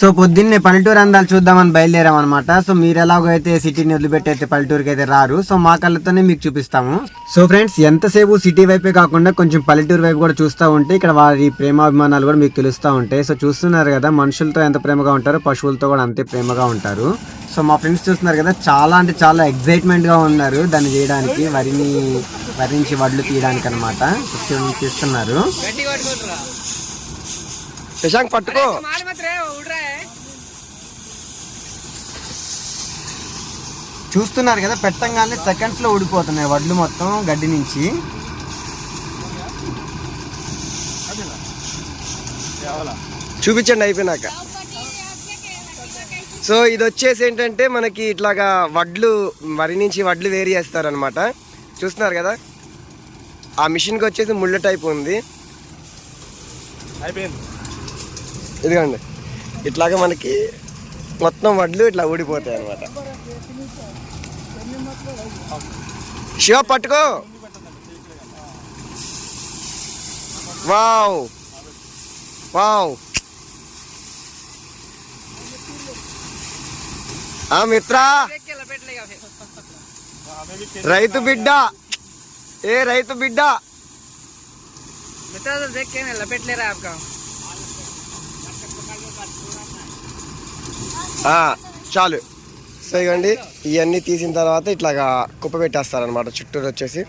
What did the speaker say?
So పొద్దున్నే పల్లెటూరు అందాలు చూద్దామని బయలుదేరాం అనమాట సో మీరు ఎలాగో అయితే సిటీని వదిలిపెట్టి అయితే పల్లెటూరుకి అయితే రారు. సో మా కళ్ళతోనే మీకు చూపిస్తాము. సో ఫ్రెండ్స్ ఎంతసేపు సిటీ వైపే కాకుండా కొంచెం పల్లెటూరు వైపు కూడా చూస్తూ ఉంటే ఇక్కడ వారి ప్రేమాభిమానాలు కూడా మీకు తెలుస్తూ ఉంటాయి. సో చూస్తున్నారు కదా మనుషులతో ఎంత ప్రేమగా ఉంటారో పశువులతో కూడా అంతే ప్రేమగా ఉంటారు. సో మా ఫ్రెండ్స్ చూస్తున్నారు కదా చాలా అంటే చాలా ఎగ్జైట్మెంట్గా ఉన్నారు దాన్ని చేయడానికి వరిని వరి నుంచి వడ్లు తీయడానికి అనమాట తీస్తున్నారు పట్టుకో. చూస్తున్నారు కదా పెట్టంగానే సెకండ్స్లో ఊడిపోతున్నాయి వడ్లు మొత్తం గడ్డి నుంచి. చూపించండి అయిపోయినాక. సో ఇది వచ్చేసి ఏంటంటే మనకి ఇట్లాగా వడ్లు వరి నుంచి వడ్లు వేరు చేస్తారనమాట చూస్తున్నారు కదా? ఆ మిషన్కి వచ్చేసి ముళ్ళ టైప్ ఉంది. అయిపోయింది. ఇదిగోండి. ఇట్లాగా మనకి మొత్తం వడ్లు ఇట్లా ఊడిపోతాయి అనమాట శివ పట్టుకో వావ్ వావ్ ఆ మిత్ర రైతు బిడ్డ ఏ రైతు బిడ్డ मित्रा तो देख के ना लपेट ले रहा है आपका ఆ, చాలు సో ఇవ్వండి ఇవన్నీ తీసిన తర్వాత ఇట్లాగా కుప్ప పెట్టేస్తారనమాట చుట్టూరు వచ్చేసి